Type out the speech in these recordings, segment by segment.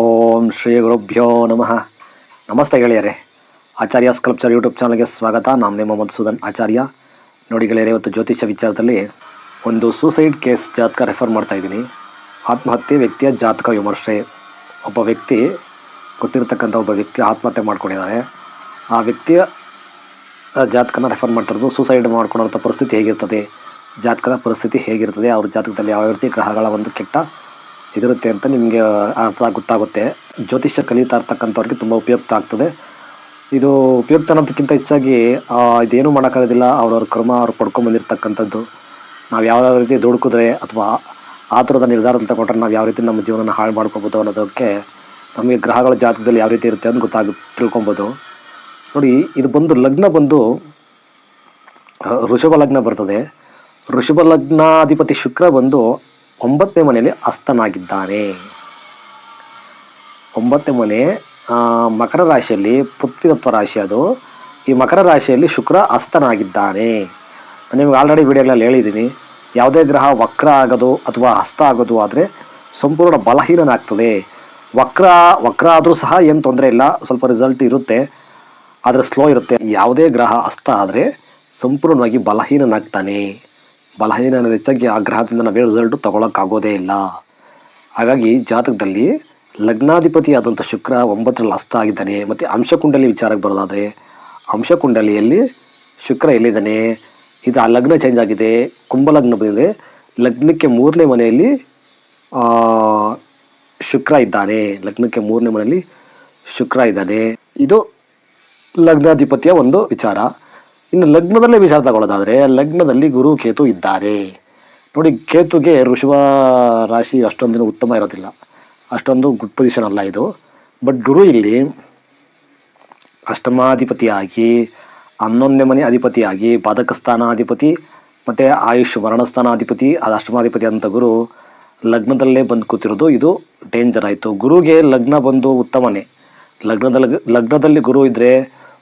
ಓಂ ಶ್ರೀ ಗುರುಭ್ಯೋ ನಮಃ. ನಮಸ್ತೆ ಗೆಳೆಯರೆ. ಆಚಾರ್ಯ ಸ್ಕಲ್ಪ್ಚರ್ ಯೂಟ್ಯೂಬ್ ಚಾನಲ್ಗೆ ಸ್ವಾಗತ. ನಾನು ನಿಮ್ಮ ಮಧುಸೂದನ್ ಆಚಾರ್ಯ. ನೋಡಿ ಗೆಳೆಯರೆ, ಇವತ್ತು ಜ್ಯೋತಿಷ್ಯ ವಿಚಾರದಲ್ಲಿ ಒಂದು ಸೂಸೈಡ್ ಕೇಸ್ ಜಾತಕ ರೆಫರ್ ಮಾಡ್ತಾ ಇದ್ದೀನಿ. ಆತ್ಮಹತ್ಯೆ ವ್ಯಕ್ತಿಯ ಜಾತಕ ವಿಮರ್ಶೆ. ಒಬ್ಬ ವ್ಯಕ್ತಿ, ಗೊತ್ತಿರತಕ್ಕಂಥ ಒಬ್ಬ ವ್ಯಕ್ತಿ ಆತ್ಮಹತ್ಯೆ ಮಾಡ್ಕೊಂಡಿದ್ದಾರೆ. ಆ ವ್ಯಕ್ತಿಯ ಜಾತಕನ ರೆಫರ್ ಮಾಡ್ತಿರೋದು ಸೂಸೈಡ್ ಮಾಡ್ಕೊಳ್ಳೋಂಥ ಪರಿಸ್ಥಿತಿ ಹೇಗಿರ್ತದೆ? ಜಾತಕದ ಪರಿಸ್ಥಿತಿ ಹೇಗಿರ್ತದೆ? ಅವ್ರ ಜಾತಕದಲ್ಲಿ ಯಾವ ರೀತಿ ಗ್ರಹಗಳ ಒಂದು ಕೆಟ್ಟ ಇದಿರುತ್ತೆ ಅಂತ ನಿಮಗೆ ಅರ್ಥ ಗೊತ್ತಾಗುತ್ತೆ. ಜ್ಯೋತಿಷ್ಯ ಕಲಿತಾ ಇರ್ತಕ್ಕಂಥವ್ರಿಗೆ ತುಂಬ ಉಪಯುಕ್ತ ಆಗ್ತದೆ. ಇದು ಉಪಯುಕ್ತ ಅನ್ನೋದಕ್ಕಿಂತ ಹೆಚ್ಚಾಗಿ ಇದೇನು ಮಾಡೋಕ್ಕಾಗೋದಿಲ್ಲ. ಅವ್ರವ್ರ ಕ್ರಮ ಅವ್ರು ಪಡ್ಕೊಂಡ್ ಬಂದಿರತಕ್ಕಂಥದ್ದು. ನಾವು ಯಾವ ರೀತಿ ದುಡುಕಿದ್ರೆ ಅಥವಾ ಆ ಥರದ ನಿರ್ಧಾರ ತಗೊಂಡ್ರೆ ನಾವು ಯಾವ ರೀತಿ ನಮ್ಮ ಜೀವನನ ಹಾಳು ಮಾಡ್ಕೋಬೋದು ಅನ್ನೋದಕ್ಕೆ ನಮಗೆ ಗ್ರಹಗಳ ಜಾತಕದಲ್ಲಿ ಯಾವ ರೀತಿ ಇರುತ್ತೆ ಅಂತ ಗೊತ್ತಾಗ, ತಿಳ್ಕೊಬೋದು. ನೋಡಿ, ಇದು ಬಂದು ಲಗ್ನ ಬಂದು, ಋಷಭ ಲಗ್ನ ಬರ್ತದೆ. ಋಷಭ ಲಗ್ನಾಧಿಪತಿ ಶುಕ್ರ ಬಂದು ಒಂಬತ್ತನೇ ಮನೆಯಲ್ಲಿ ಅಸ್ತನಾಗಿದ್ದಾನೆ ಒಂಬತ್ತನೇ ಮನೆ ಮಕರ ರಾಶಿಯಲ್ಲಿ ಪೃಥ್ವಿತತ್ವ ರಾಶಿ ಅದು. ಈ ಮಕರ ರಾಶಿಯಲ್ಲಿ ಶುಕ್ರ ಅಸ್ತನಾಗಿದ್ದಾನೆ ನಿಮ್ಗೆ ಆಲ್ರೆಡಿ ವಿಡಿಯೋಗಳಲ್ಲಿ ಹೇಳಿದ್ದೀನಿ. ಯಾವುದೇ ಗ್ರಹ ವಕ್ರ ಆಗೋದು ಅಥವಾ ಹಸ್ತ ಆಗೋದು ಆದರೆ ಸಂಪೂರ್ಣ ಬಲಹೀನನಾಗ್ತದೆ. ವಕ್ರ ವಕ್ರ ಆದರೂ ಸಹ ಏನು ತೊಂದರೆ ಇಲ್ಲ. ಸ್ವಲ್ಪ ರಿಸಲ್ಟ್ ಇರುತ್ತೆ. ಆದರೆ ಸ್ಲೋ ಇರುತ್ತೆ. ಯಾವುದೇ ಗ್ರಹ ಅಸ್ತ ಆದರೆ ಸಂಪೂರ್ಣವಾಗಿ ಬಲಹೀನನಾಗ್ತಾನೆ. ಬಲಹೀನ ಹೆಚ್ಚಾಗಿ ಆ ಗ್ರಹದಿಂದ ನಾವೇ ರಿಸಲ್ಟು ತೊಗೊಳಕ್ಕಾಗೋದೇ ಇಲ್ಲ. ಹಾಗಾಗಿ ಜಾತಕದಲ್ಲಿ ಲಗ್ನಾಧಿಪತಿ ಆದಂಥ ಶುಕ್ರ ಒಂಬತ್ತರಲ್ಲಿ ಅಸ್ತ ಆಗಿದ್ದಾನೆ. ಮತ್ತು ಅಂಶಕುಂಡಲಿ ವಿಚಾರಕ್ಕೆ ಬರೋದಾದರೆ, ಅಂಶಕುಂಡಲಿಯಲ್ಲಿ ಶುಕ್ರ ಎಲ್ಲಿದ್ದಾನೆ? ಇದು ಆ ಲಗ್ನ ಚೇಂಜ್ ಆಗಿದೆ ಕುಂಭಲಗ್ನ ಬಂದಿದೆ. ಲಗ್ನಕ್ಕೆ ಮೂರನೇ ಮನೆಯಲ್ಲಿ ಶುಕ್ರ ಇದ್ದಾನೆ. ಲಗ್ನಕ್ಕೆ ಮೂರನೇ ಮನೆಯಲ್ಲಿ ಶುಕ್ರ ಇದ್ದಾನೆ. ಇದು ಲಗ್ನಾಧಿಪತಿಯ ಒಂದು ವಿಚಾರ. ಇನ್ನು ಲಗ್ನದಲ್ಲೇ ವಿಚಾರ ತಗೊಳ್ಳೋದಾದ್ರೆ ಲಗ್ನದಲ್ಲಿ ಗುರು ಕೇತು ಇದ್ದಾರೆ. ನೋಡಿ, ಕೇತುಗೆ ಋಷಭ ರಾಶಿ ಅಷ್ಟೊಂದಿನ ಉತ್ತಮ ಇರೋದಿಲ್ಲ. ಅಷ್ಟೊಂದು ಗುಡ್ ಪೊಸಿಷನ್ ಅಲ್ಲ ಇದು. ಬಟ್ ಗುರು ಇಲ್ಲಿ ಅಷ್ಟಮಾಧಿಪತಿಯಾಗಿ, ಹನ್ನೊಂದನೇ ಮನೆ ಅಧಿಪತಿಯಾಗಿ ಬಾಧಕ ಸ್ಥಾನಾಧಿಪತಿ ಮತ್ತು ಆಯುಷ್ ಮರಣಸ್ಥಾನಾಧಿಪತಿ ಅದು ಅಷ್ಟಮಾಧಿಪತಿ ಅಂತ ಗುರು ಲಗ್ನದಲ್ಲೇ ಬಂದು ಕೂತಿರೋದು. ಇದು ಡೇಂಜರ್ ಆಯಿತು. ಗುರುಗೆ ಲಗ್ನ ಬಂದು ಉತ್ತಮನೇ. ಲಗ್ನದಲ್ಲಿ ಲಗ್ನದಲ್ಲಿ ಗುರು ಇದ್ದರೆ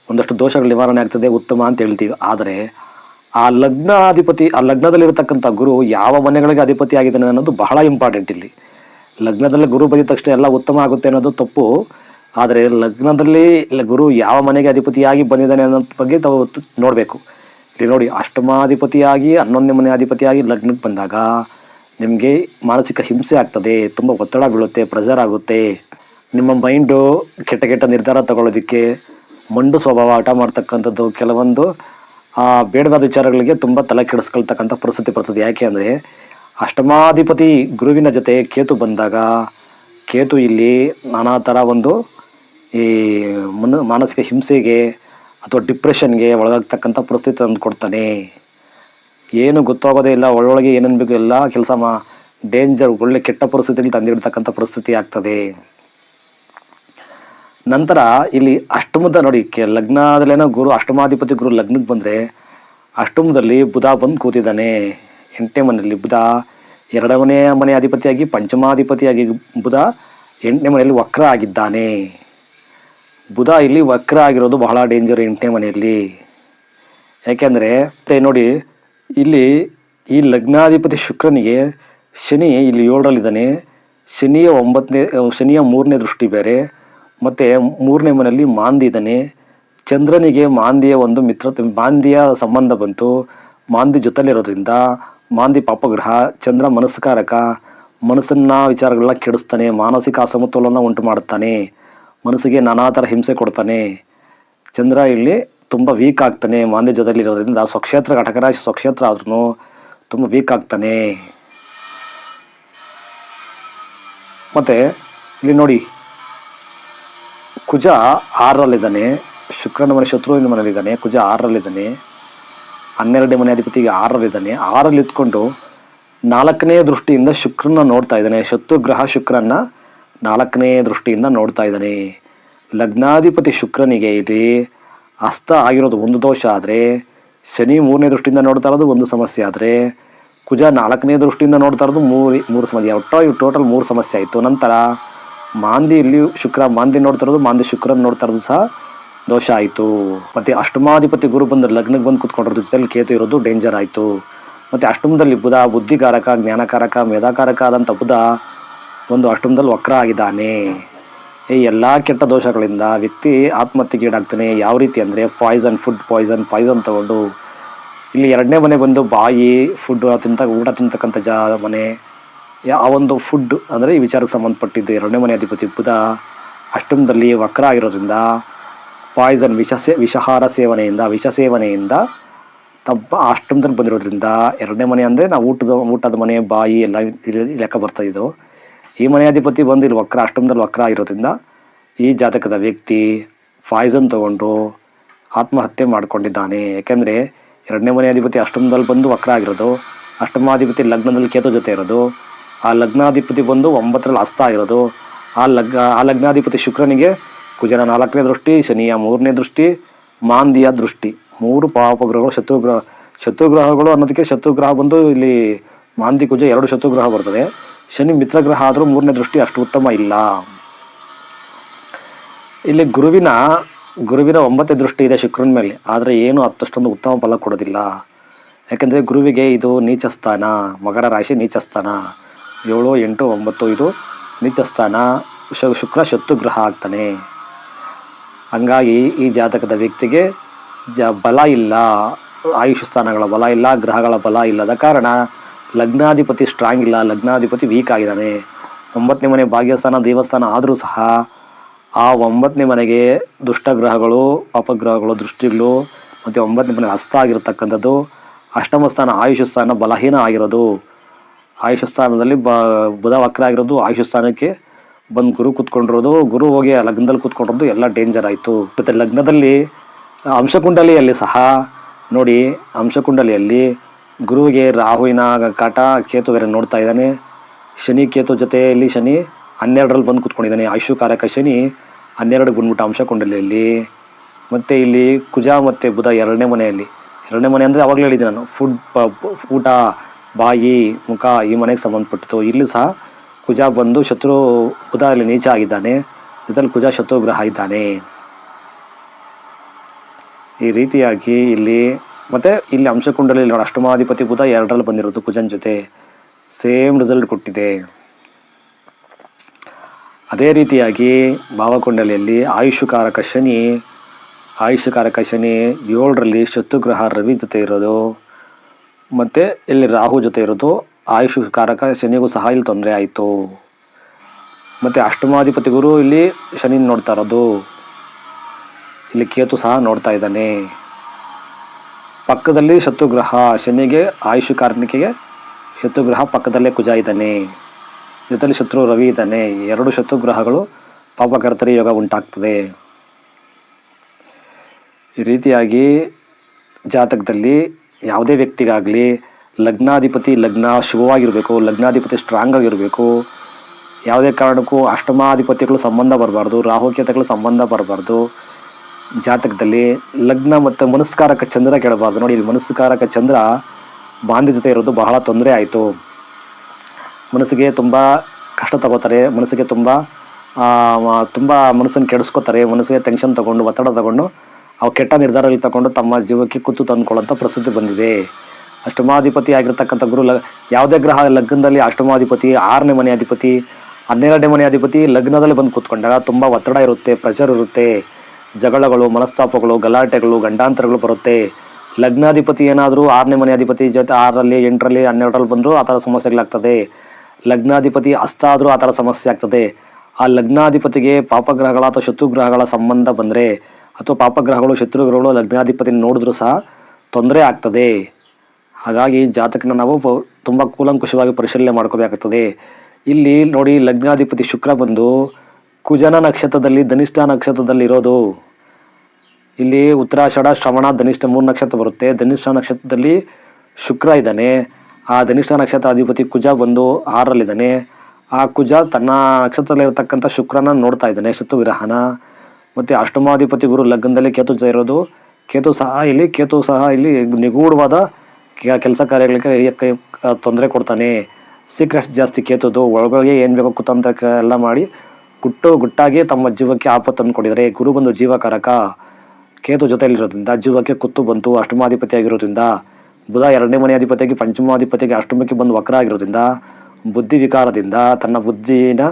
ಒಂದಷ್ಟು ದೋಷಗಳು ನಿವಾರಣೆ ಆಗ್ತದೆ, ಉತ್ತಮ ಅಂತ ಹೇಳ್ತೀವಿ. ಆದರೆ ಆ ಲಗ್ನಾಧಿಪತಿ, ಆ ಲಗ್ನದಲ್ಲಿರತಕ್ಕಂಥ ಗುರು ಯಾವ ಮನೆಗಳಿಗೆ ಅಧಿಪತಿ ಆಗಿದ್ದಾನೆ ಅನ್ನೋದು ಬಹಳ ಇಂಪಾರ್ಟೆಂಟ್ ಇಲ್ಲಿ. ಲಗ್ನದಲ್ಲಿ ಗುರು ಬಂದಿದ ತಕ್ಷಣ ಎಲ್ಲ ಉತ್ತಮ ಆಗುತ್ತೆ ಅನ್ನೋದು ತಪ್ಪು. ಆದರೆ ಲಗ್ನದಲ್ಲಿ ಗುರು ಯಾವ ಮನೆಗೆ ಅಧಿಪತಿಯಾಗಿ ಬಂದಿದ್ದಾನೆ ಅನ್ನೋ ಬಗ್ಗೆ ತಾವು ನೋಡಬೇಕು. ಇಲ್ಲಿ ನೋಡಿ, ಅಷ್ಟಮಾಧಿಪತಿಯಾಗಿ, ಹನ್ನೊಂದನೇ ಮನೆ ಅಧಿಪತಿಯಾಗಿ ಲಗ್ನಕ್ಕೆ ಬಂದಾಗ ನಿಮಗೆ ಮಾನಸಿಕ ಹಿಂಸೆ ಆಗ್ತದೆ, ತುಂಬ ಒತ್ತಡ ಬೀಳುತ್ತೆ ಪ್ರೆಷರ್ ಆಗುತ್ತೆ. ನಿಮ್ಮ ಮೈಂಡು ಕೆಟ್ಟ ಕೆಟ್ಟ ನಿರ್ಧಾರ ತಗೊಳ್ಳೋದಕ್ಕೆ ಮಂಡು ಸ್ವಭಾವ ಹಠ ಮಾಡ್ತಕ್ಕಂಥದ್ದು ಕೆಲವೊಂದು, ಆ ಬೇಡವಾದ ವಿಚಾರಗಳಿಗೆ ತುಂಬ ತಲೆ ಕೆಡಿಸ್ಕೊಳ್ತಕ್ಕಂಥ ಪರಿಸ್ಥಿತಿ ಬರ್ತದೆ. ಯಾಕೆ ಅಂದರೆ, ಅಷ್ಟಮಾಧಿಪತಿ ಗುರುವಿನ ಜೊತೆ ಕೇತು ಬಂದಾಗ, ಕೇತು ಇಲ್ಲಿ ನಾನಾ ಥರ ಒಂದು ಈ ಮನ, ಮಾನಸಿಕ ಹಿಂಸೆಗೆ ಅಥವಾ ಡಿಪ್ರೆಷನ್ಗೆ ಒಳಗಾಗ್ತಕ್ಕಂಥ ಪರಿಸ್ಥಿತಿ ತಂದು ಕೊಡ್ತಾನೆ. ಏನು ಗೊತ್ತಾಗೋದೇ ಇಲ್ಲ ಒಳ್ಳೊಳಗೆ ಏನೇನು ಬೇಕು ಎಲ್ಲ ಕೆಲಸ ಮಾ, ಡೇಂಜರ್ ಒಳ್ಳೆ ಕೆಟ್ಟ ಪರಿಸ್ಥಿತಿಯಲ್ಲಿ ತಂದಿಡ್ತಕ್ಕಂಥ ಪರಿಸ್ಥಿತಿ ಆಗ್ತದೆ. ನಂತರ ಇಲ್ಲಿ ಅಷ್ಟಮದ ನೋಡಿ, ಕೆ- ಲಗ್ನದಲ್ಲೇನೋ ಗುರು, ಅಷ್ಟಮಾಧಿಪತಿ ಗುರು ಲಗ್ನಕ್ಕೆ ಬಂದರೆ ಅಷ್ಟಮದಲ್ಲಿ ಬುಧ ಬಂದು ಕೂತಿದ್ದಾನೆ. ಎಂಟನೇ ಮನೆಯಲ್ಲಿ ಬುಧ, ಎರಡನೇ ಮನೆ ಅಧಿಪತಿಯಾಗಿ, ಪಂಚಮಾಧಿಪತಿಯಾಗಿ ಬುಧ, ಎಂಟನೇ ಮನೆಯಲ್ಲಿ ವಕ್ರ ಆಗಿದ್ದಾನೆ. ಬುಧ ಇಲ್ಲಿ ವಕ್ರ ಆಗಿರೋದು ಬಹಳ ಡೇಂಜರ್ ಎಂಟನೇ ಮನೆಯಲ್ಲಿ. ಯಾಕೆಂದರೆ ನೋಡಿ, ಇಲ್ಲಿ ಈ ಲಗ್ನಾಧಿಪತಿ ಶುಕ್ರನಿಗೆ ಶನಿ ಇಲ್ಲಿ ಏಳರಲ್ಲಿದ್ದಾನೆ. ಶನಿಯ ಒಂಬತ್ತನೇ, ಶನಿಯ ಮೂರನೇ ದೃಷ್ಟಿ ಬೇರೆ. ಮತ್ತು ಮೂರನೇ ಮನೆಯಲ್ಲಿ ಮಾಂದಿ ಇದ್ದಾನೆ. ಚಂದ್ರನಿಗೆ ಮಾಂದಿಯ ಒಂದು ಮಿತ್ರ, ಮಾಂದಿಯ ಸಂಬಂಧ ಬಂತು. ಮಾಂದಿ ಜೊತೆಲಿರೋದ್ರಿಂದ ಮಾಂದಿ ಪಾಪಗ್ರಹ, ಚಂದ್ರ ಮನಸ್ಕಾರಕ ಮನಸ್ಸನ್ನ ವಿಚಾರಗಳನ್ನ ಕೆಡಿಸ್ತಾನೆ, ಮಾನಸಿಕ ಅಸಮತೋಲನ ಉಂಟು ಮಾಡುತ್ತಾನೆ. ಮನಸ್ಸಿಗೆ ನಾನಾ ಥರ ಹಿಂಸೆ ಕೊಡ್ತಾನೆ. ಚಂದ್ರ ಇಲ್ಲಿ ತುಂಬ ವೀಕ್ ಆಗ್ತಾನೆ. ಮಾಂದಿ ಜೊತೆಲಿರೋದ್ರಿಂದ ಸ್ವಕ್ಷೇತ್ರ ಘಟಕರಾಶಿ ಸ್ವಕ್ಷೇತ್ರ ಆದ್ರೂ ತುಂಬ ವೀಕ್ ಆಗ್ತಾನೆ. ಮತ್ತೆ ಇಲ್ಲಿ ನೋಡಿ ಕುಜ ಆರರಲ್ಲಿದ್ದಾನೆ, ಶುಕ್ರನ ಮನೆ, ಶತ್ರುವಿನ ಮನೆಯಲ್ಲಿದ್ದಾನೆ ಕುಜ ಆರರಲ್ಲಿದ್ದಾನೆ, ಹನ್ನೆರಡನೇ ಮನೆ ಅಧಿಪತಿಗೆ ಆರರಲ್ಲಿದ್ದಾನೆ, ಆರಲ್ಲಿ ಇದ್ಕೊಂಡು ನಾಲ್ಕನೇ ದೃಷ್ಟಿಯಿಂದ ಶುಕ್ರನ ನೋಡ್ತಾ ಇದ್ದಾನೆ ಶತ್ರು ಗ್ರಹ ಶುಕ್ರನ್ನ ನಾಲ್ಕನೇ ದೃಷ್ಟಿಯಿಂದ ನೋಡ್ತಾ ಇದ್ದಾನೆ. ಲಗ್ನಾಧಿಪತಿ ಶುಕ್ರನಿಗೆ ಇಲ್ಲಿ ಅಸ್ತ ಆಗಿರೋದು ಒಂದು ದೋಷ ಆದರೆ, ಶನಿ ಮೂರನೇ ದೃಷ್ಟಿಯಿಂದ ನೋಡ್ತಾ ಇರೋದು ಒಂದು ಸಮಸ್ಯೆ ಆದರೆ, ಕುಜ ನಾಲ್ಕನೇ ದೃಷ್ಟಿಯಿಂದ ನೋಡ್ತಾ ಇರೋದು ಮೂರು ಮೂರು ಸಮಸ್ಯೆ ಒಟ್ಟು ಟೋಟಲ್ ಮೂರು ಸಮಸ್ಯೆ ಆಯಿತು. ನಂತರ ಮಾಂದಿ ಇಲ್ಲಿ ಶುಕ್ರ ಮಾಂದಿ ನೋಡ್ತಾ ಇರೋದು, ಮಾಂದಿ ಶುಕ್ರನ್ ನೋಡ್ತಾ ಇರೋದು ಸಹ ದೋಷ ಆಯಿತು. ಮತ್ತೆ ಅಷ್ಟಮಾಧಿಪತಿ ಗುರು ಬಂದು ಲಗ್ನಕ್ಕೆ ಬಂದು ಕುತ್ಕೊಂಡ್ರದ್ದು ಜೊತೆಲಿ ಕೇತು ಇರೋದು ಡೇಂಜರ್ ಆಯಿತು. ಮತ್ತೆ ಅಷ್ಟಮದಲ್ಲಿ ಬುಧ, ಬುದ್ಧಿಕಾರಕ, ಜ್ಞಾನಕಾರಕ, ಮೇಧಾಕಾರಕ ಆದಂಥ ಬುಧ ಒಂದು ಅಷ್ಟಮದಲ್ಲಿ ವಕ್ರ ಆಗಿದ್ದಾನೆ. ಈ ಎಲ್ಲ ಕೆಟ್ಟ ದೋಷಗಳಿಂದ ವ್ಯಕ್ತಿ ಆತ್ಮಹತ್ಯೆಗೀಡಾಗ್ತಾನೆ ಯಾವ ರೀತಿ ಅಂದರೆ ಪಾಯ್ಸನ್ ಫುಡ್ ಪಾಯ್ಸನ್ ಪಾಯ್ಸನ್ ತಗೊಂಡು ಇಲ್ಲಿ ಎರಡನೇ ಮನೆ ಬಂದು ಬಾಯಿ ಫುಡ್ ತಿಂತ, ಊಟ ತಿಂತಕ್ಕಂಥ ಜಾ ಮನೆ. ಆ ಒಂದು ಫುಡ್ ಅಂದರೆ ಈ ವಿಚಾರಕ್ಕೆ ಸಂಬಂಧಪಟ್ಟಿದ್ದು ಎರಡನೇ ಮನೆ ಅಧಿಪತಿ ಬುಧ ಅಷ್ಟಮದಲ್ಲಿ ವಕ್ರ ಆಗಿರೋದ್ರಿಂದ ಪಾಯ್ಸನ್ ವಿಷ ಸೇ, ವಿಷಹಾರ ಸೇವನೆಯಿಂದ, ವಿಷ ಸೇವನೆಯಿಂದ ತಬ್ಬ ಅಷ್ಟಮದಲ್ಲಿ ಬಂದಿರೋದ್ರಿಂದ ಎರಡನೇ ಮನೆ ಅಂದರೆ ನಾವು ಊಟದ ಊಟದ ಮನೆ, ಬಾಯಿ ಎಲ್ಲ ಲೆಕ್ಕ ಬರ್ತಾ ಇದ್ದವು ಈ ಮನೆ ಅಧಿಪತಿ ಬಂದು ಇಲ್ಲಿ ವಕ್ರ, ಅಷ್ಟಮದಲ್ಲಿ ವಕ್ರ ಆಗಿರೋದ್ರಿಂದ ಈ ಜಾತಕದ ವ್ಯಕ್ತಿ ಪಾಯ್ಸನ್ ತಗೊಂಡು ಆತ್ಮಹತ್ಯೆ ಮಾಡಿಕೊಂಡಿದ್ದಾನೆ. ಯಾಕೆಂದರೆ ಎರಡನೇ ಮನೆ ಅಧಿಪತಿ ಅಷ್ಟಮದಲ್ಲಿ ಬಂದು ವಕ್ರ ಆಗಿರೋದು. ಅಷ್ಟಮಾಧಿಪತಿ ಲಗ್ನದಲ್ಲಿ ಕೇತು ಜೊತೆ ಇರೋದು. ಆ ಲಗ್ನಾಧಿಪತಿ ಬಂದು ಒಂಬತ್ತರಲ್ಲಿ ಹಸ್ತ ಆಗಿರೋದು. ಆ ಲಗ್ನ ಆ ಲಗ್ನಾಧಿಪತಿ ಶುಕ್ರನಿಗೆ ಕುಜನ ನಾಲ್ಕನೇ ದೃಷ್ಟಿ, ಶನಿಯ ಮೂರನೇ ದೃಷ್ಟಿ, ಮಾಂದಿಯ ದೃಷ್ಟಿ. ಮೂರು ಪಾಪಗ್ರಹಗಳು, ಶತ್ರುಗ್ರಹ, ಶತ್ರುಗ್ರಹಗಳು ಅನ್ನೋದಕ್ಕೆ ಶತ್ರುಗ್ರಹ ಬಂದು ಇಲ್ಲಿ ಮಾಂದಿ ಕುಜ ಎರಡು ಶತ್ರುಗ್ರಹ ಬರ್ತದೆ. ಶನಿ ಮಿತ್ರಗ್ರಹ ಆದರೂ ಮೂರನೇ ದೃಷ್ಟಿ ಅಷ್ಟು ಉತ್ತಮ ಇಲ್ಲ. ಇಲ್ಲಿ ಗುರುವಿನ ಗುರುವಿನ ಒಂಬತ್ತನೇ ದೃಷ್ಟಿ ಇದೆ ಶುಕ್ರನ ಮೇಲೆ. ಆದರೆ ಏನು ಅತ್ತಷ್ಟೊಂದು ಉತ್ತಮ ಫಲ ಕೊಡೋದಿಲ್ಲ. ಯಾಕೆಂದರೆ ಗುರುವಿಗೆ ಇದು ನೀಚಸ್ಥಾನ, ಮಕರ ರಾಶಿ ನೀಚ ಸ್ಥಾನ ಏಳು, ಎಂಟು, ಒಂಬತ್ತು, ಇದು ನಿತ್ಯ ಸ್ಥಾನ ಶುಕ್ರ ಶತ್ರು ಗ್ರಹ ಆಗ್ತಾನೆ. ಹಂಗಾಗಿ ಈ ಜಾತಕದ ವ್ಯಕ್ತಿಗೆ ಜ, ಬಲ ಇಲ್ಲ. ಆಯುಷ್ ಸ್ಥಾನಗಳ ಬಲ ಇಲ್ಲ, ಗ್ರಹಗಳ ಬಲ ಇಲ್ಲದ ಕಾರಣ ಲಗ್ನಾಧಿಪತಿ ಸ್ಟ್ರಾಂಗ್ ಇಲ್ಲ, ಲಗ್ನಾಧಿಪತಿ ವೀಕ್ ಆಗಿದ್ದಾನೆ. ಒಂಬತ್ತನೇ ಮನೆ ಭಾಗ್ಯಸ್ಥಾನ, ದೇವಸ್ಥಾನ ಆದರೂ ಸಹ ಆ ಒಂಬತ್ತನೇ ಮನೆಗೆ ದುಷ್ಟಗ್ರಹಗಳು ಪಾಪಗ್ರಹಗಳು, ದೃಷ್ಟಿಗಳು ಮತ್ತು ಒಂಬತ್ತನೇ ಮನೆ ಹಸ್ತ ಆಗಿರತಕ್ಕಂಥದ್ದು, ಅಷ್ಟಮ ಸ್ಥಾನ, ಆಯುಷ್ ಸ್ಥಾನ ಬಲಹೀನ ಆಗಿರೋದು. ಆಯುಷ್ ಸ್ಥಾನದಲ್ಲಿ ಬ, ಬುಧ ವಕ್ರ ಆಗಿರೋದು ಆಯುಷ ಸ್ಥಾನಕ್ಕೆ ಬಂದು ಗುರು ಕೂತ್ಕೊಂಡಿರೋದು. ಗುರು ಹೋಗಿ ಆ ಲಗ್ನದಲ್ಲಿ ಕೂತ್ಕೊಂಡಿರೋದು ಎಲ್ಲ ಡೇಂಜರ್ ಆಯಿತು. ಮತ್ತು ಲಗ್ನದಲ್ಲಿ ಅಂಶಕುಂಡಲಿಯಲ್ಲಿ ಸಹ ನೋಡಿ, ಅಂಶಕುಂಡಲಿಯಲ್ಲಿ ಗುರುವಿಗೆ ರಾಹುವಿನ ಕಾಟ, ಕೇತು ಬೇರೆ ನೋಡ್ತಾ ಇದ್ದಾನೆ. ಶನಿ ಕೇತು ಜೊತೆಯಲ್ಲಿ ಶನಿ ಹನ್ನೆರಡರಲ್ಲಿ ಬಂದು ಕೂತ್ಕೊಂಡಿದ್ದಾನೆ. ಆಯುಷಕಾರಕ ಶನಿ ಹನ್ನೆರಡು ಬಂದ್ಬಿಟ್ಟು ಅಂಶಕುಂಡಲಿಯಲ್ಲಿ. ಮತ್ತು ಇಲ್ಲಿ ಕುಜ ಮತ್ತು ಬುಧ ಎರಡನೇ ಮನೆಯಲ್ಲಿ. ಎರಡನೇ ಮನೆ ಅಂದರೆ ಅವಾಗಲೇ ಹೇಳಿದ್ದೆ ನಾನು. ಫುಡ್ ಊಟ ಬಾಯಿ, ಮುಖ ಈ ಮನೆಗೆ ಸಂಬಂಧಪಟ್ಟಿತು ಇಲ್ಲಿ ಸಹ ಕುಜ ಬಂದು ಶತ್ರು ಉದಾಹರಣೆ ನೀಚ ಆಗಿದ್ದಾನೆ. ಇದರಲ್ಲಿ ಕುಜ ಶತ್ರು ಗ್ರಹ ಇದ್ದಾನೆ. ಈ ರೀತಿಯಾಗಿ ಇಲ್ಲಿ ಮತ್ತೆ ಇಲ್ಲಿ ಅಂಶಕುಂಡಲಿ ನೋಡಿ, ಅಷ್ಟಮಾಧಿಪತಿ ಬುಧ ಎರಡರಲ್ಲಿ ಬಂದಿರೋದು ಕುಜನ್ ಜೊತೆ. ಸೇಮ್ ರಿಸಲ್ಟ್ ಕೊಟ್ಟಿದೆ. ಅದೇ ರೀತಿಯಾಗಿ ಭಾವಕುಂಡಲಿಯಲ್ಲಿ ಆಯುಷಕಾರಕ ಶನಿ ಆಯುಷಕಾರಕ ಶನಿ ಏಳರಲ್ಲಿ ಶತ್ರುಗ್ರಹ ರವಿ ಜೊತೆ ಇರೋದು. ಮತ್ತು ಇಲ್ಲಿ ರಾಹು ಜೊತೆ ಇರೋದು. ಆಯುಷಕಾರಕ ಶನಿಗೂ ಸಹ ಇಲ್ಲಿ ತೊಂದರೆ ಆಯಿತು. ಮತ್ತು ಅಷ್ಟಮಾಧಿಪತಿ ಗುರು ಇಲ್ಲಿ ಶನಿ ನೋಡ್ತಾ ಇರೋದು. ಇಲ್ಲಿ ಕೇತು ಸಹ ನೋಡ್ತಾ ಇದ್ದಾನೆ. ಪಕ್ಕದಲ್ಲಿ ಶತ್ರುಗ್ರಹ ಶನಿಗೆ ಆಯುಷಕಾರನಿಕೆಗೆ ಶತ್ರುಗ್ರಹ ಪಕ್ಕದಲ್ಲೇ ಕುಜ ಇದ್ದಾನೆ. ಜೊತೆಯಲ್ಲಿ ಶತ್ರು ರವಿ ಇದ್ದಾನೆ. ಎರಡು ಶತ್ರುಗ್ರಹಗಳು ಪಾಪಕರ್ತರಿ ಯೋಗ ಉಂಟಾಗ್ತದೆ. ಈ ರೀತಿಯಾಗಿ ಜಾತಕದಲ್ಲಿ ಯಾವುದೇ ವ್ಯಕ್ತಿಗಾಗಲಿ ಲಗ್ನಾಧಿಪತಿ ಲಗ್ನ ಶುಭವಾಗಿರಬೇಕು, ಲಗ್ನಾಧಿಪತಿ ಸ್ಟ್ರಾಂಗ್ ಆಗಿರಬೇಕು, ಯಾವುದೇ ಕಾರಣಕ್ಕೂ ಅಷ್ಟಮಾಧಿಪತಿಗಳು ಸಂಬಂಧ ಬರಬಾರ್ದು, ರಾಹುಕೇತಗಳು ಸಂಬಂಧ ಬರಬಾರ್ದು. ಜಾತಕದಲ್ಲಿ ಲಗ್ನ ಮತ್ತು ಮನಸ್ಕಾರಕ ಚಂದ್ರ ಕೇಳಬಾರ್ದು ನೋಡಿ, ಇಲ್ಲಿ ಮನಸ್ಕಾರಕ ಚಂದ್ರ ಬಾಂಧಿ ಜೊತೆ ಇರೋದು ಬಹಳ ತೊಂದರೆ ಆಯಿತು. ಮನಸ್ಸಿಗೆ ತುಂಬ ಕಷ್ಟ ತಗೋತಾರೆ, ಮನಸ್ಸಿಗೆ ತುಂಬ ತುಂಬ ಮನಸ್ಸನ್ನು ಕೆಡಿಸ್ಕೋತಾರೆ, ಮನಸ್ಸಿಗೆ ಟೆನ್ಷನ್ ತಗೊಂಡು ಒತ್ತಡ ತಗೊಂಡು ಅವು ಕೆಟ್ಟ ನಿರ್ಧಾರಗಳು ತಗೊಂಡು ತಮ್ಮ ಜೀವಕ್ಕೆ ಕುತ್ತು ತಂದುಕೊಳ್ಳೋಂಥ ಪ್ರಸಿದ್ಧಿ ಬಂದಿದೆ. ಅಷ್ಟಮಾಧಿಪತಿ ಆಗಿರ್ತಕ್ಕಂಥ ಗುರು ಯಾವುದೇ ಗ್ರಹ ಲಗ್ನದಲ್ಲಿ ಅಷ್ಟಮಾಧಿಪತಿ, ಆರನೇ ಮನೆ ಅಧಿಪತಿ, ಹನ್ನೆರಡನೇ ಮನೆ ಅಧಿಪತಿ ಲಗ್ನದಲ್ಲಿ ಬಂದು ಕೂತ್ಕೊಂಡಾಗ ತುಂಬ ಒತ್ತಡ ಇರುತ್ತೆ ಪ್ರೆಷರ್ ಇರುತ್ತೆ. ಜಗಳಗಳು, ಮನಸ್ತಾಪಗಳು, ಗಲಾಟೆಗಳು, ಗಂಡಾಂತರಗಳು ಬರುತ್ತೆ. ಲಗ್ನಾಧಿಪತಿ ಏನಾದರೂ ಆರನೇ ಮನೆ ಅಧಿಪತಿ ಜೊತೆ ಆರರಲ್ಲಿ, ಎಂಟರಲ್ಲಿ, ಹನ್ನೆರಡರಲ್ಲಿ ಬಂದರೂ ಆ ಥರ ಸಮಸ್ಯೆಗಳಾಗ್ತದೆ ಲಗ್ನಾಧಿಪತಿ ಹಸ್ತ ಆದರೂ ಆ ಥರ ಸಮಸ್ಯೆ ಆಗ್ತದೆ. ಆ ಲಗ್ನಾಧಿಪತಿಗೆ ಪಾಪಗ್ರಹಗಳ ಅಥವಾ ಶತ್ರುಗ್ರಹಗಳ ಸಂಬಂಧ ಬಂದರೆ ಅಥವಾ ಪಾಪಗ್ರಹಗಳು, ಶತ್ರುಗ್ರಹಗಳು ಲಗ್ನಾಧಿಪತಿ ನೋಡಿದ್ರೂ ಸಹ ತೊಂದರೆ ಆಗ್ತದೆ. ಹಾಗಾಗಿ ಜಾತಕನ ನಾವು ತುಂಬ ಕೂಲಂಕುಷವಾಗಿ ಪರಿಶೀಲನೆ ಮಾಡ್ಕೋಬೇಕಾಗ್ತದೆ. ಇಲ್ಲಿ ನೋಡಿ ಲಗ್ನಾಧಿಪತಿ ಶುಕ್ರ ಬಂದು ಕುಜನ ನಕ್ಷತ್ರದಲ್ಲಿ ಧನಿಷ್ಠ ನಕ್ಷತ್ರದಲ್ಲಿ ಇರೋದು. ಇಲ್ಲಿ ಉತ್ತರಾಷಾಢ ಶ್ರವಣ, ಧನಿಷ್ಠ ಮೂರು ನಕ್ಷತ್ರ ಬರುತ್ತೆ. ಧನಿಷ್ಠ ನಕ್ಷತ್ರದಲ್ಲಿ ಶುಕ್ರ ಇದ್ದಾನೆ. ಆ ಧನಿಷ್ಠ ನಕ್ಷತ್ರ ಅಧಿಪತಿ ಕುಜ ಬಂದು ಆರಲ್ಲಿದ್ದಾನೆ. ಆ ಕುಜ ತನ್ನ ನಕ್ಷತ್ರದಲ್ಲಿರ್ತಕ್ಕಂಥ ಶುಕ್ರನ ನೋಡ್ತಾ ಇದ್ದಾನೆ ಶತ್ರು ವಿರಹನ ಮತ್ತು ಅಷ್ಟಮಾಧಿಪತಿ ಗುರು ಲಗ್ನದಲ್ಲಿ ಕೇತು ಇರೋದು. ಕೇತು ಸಹ ಇಲ್ಲಿ, ಕೇತು ಸಹ ಇಲ್ಲಿ ನಿಗೂಢವಾದ ಕೆಲಸ ಕಾರ್ಯಗಳಿಗೆ ತೊಂದರೆ ಕೊಡ್ತಾನೆ. ಸೀಕ್ರೆಟ್ ಜಾಸ್ತಿ ಕೇತುದು, ಒಳಗೊಳಗೆ ಏನು ಬೇಕೋ ಕುತಂತ್ರ ಎಲ್ಲ ಮಾಡಿ ಗುಟ್ಟು ಗುಟ್ಟಾಗಿ ತಮ್ಮ ಜೀವಕ್ಕೆ ಆಪತ್ತು ಕೊಡಿದರೆ ಗುರು ಬಂದು ಜೀವಕಾರಕ. ಕೇತು ಜೊತೆಯಲ್ಲಿರೋದ್ರಿಂದ ಜೀವಕ್ಕೆ ಕುತ್ತು ಬಂತು, ಅಷ್ಟಮಾಧಿಪತಿ ಆಗಿರೋದ್ರಿಂದ. ಬುಧ ಎರಡನೇ ಮನೆ ಅಧಿಪತಿಯಾಗಿ ಪಂಚಮಾಧಿಪತಿಗೆ ಅಷ್ಟಮಕ್ಕೆ ಬಂದು ವಕ್ರ ಆಗಿರೋದ್ರಿಂದ ಬುದ್ಧಿ ವಿಕಾರದಿಂದ, ತನ್ನ ಬುದ್ಧಿನ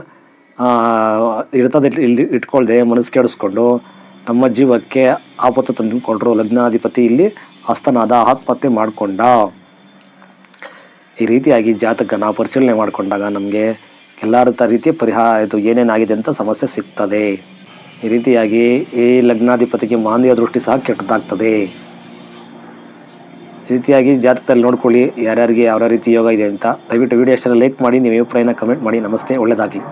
ಇರ್ತದೆ ಇಲ್ಲಿ ಇಟ್ಕೊಳ್ದೆ, ಮನಸ್ಸು ಕೆಡಿಸ್ಕೊಂಡು ತಮ್ಮ ಜೀವಕ್ಕೆ ಆಪತ್ತು ತಂದುಕೊಂಡ್ರು ಲಗ್ನಾಧಿಪತಿ ಇಲ್ಲಿ ಹಸ್ತನಾದ, ಆತ್ಮಹತ್ಯೆ ಮಾಡಿಕೊಂಡ. ಈ ರೀತಿಯಾಗಿ ಜಾತಕನ ಪರಿಶೀಲನೆ ಮಾಡಿಕೊಂಡಾಗ ನಮಗೆ ಎಲ್ಲ ರೀತಿಯ ಪರಿಹಾರ ಇದು ಏನೇನಾಗಿದೆ ಅಂತ ಸಮಸ್ಯೆ ಸಿಗ್ತದೆ. ಈ ರೀತಿಯಾಗಿ ಈ ಲಗ್ನಾಧಿಪತಿಗೆ ಮಾಂದ್ಯ ದೃಷ್ಟಿ ಸಹ ಕೆಟ್ಟದಾಗ್ತದೆ. ಈ ರೀತಿಯಾಗಿ ಜಾತಕದಲ್ಲಿ ನೋಡ್ಕೊಳ್ಳಿ, ಯಾರ್ಯಾರಿಗೆ ಯಾವ ರೀತಿ ಯೋಗ ಇದೆ ಅಂತ. ದಯವಿಟ್ಟು ವಿಡಿಯೋ ಲೈಕ್ ಮಾಡಿ, ನಿಮ್ಮ ಅಭಿಪ್ರಾಯನ ಕಮೆಂಟ್ ಮಾಡಿ. ನಮಸ್ತೆ ಒಳ್ಳೆಯದಾಗಲಿ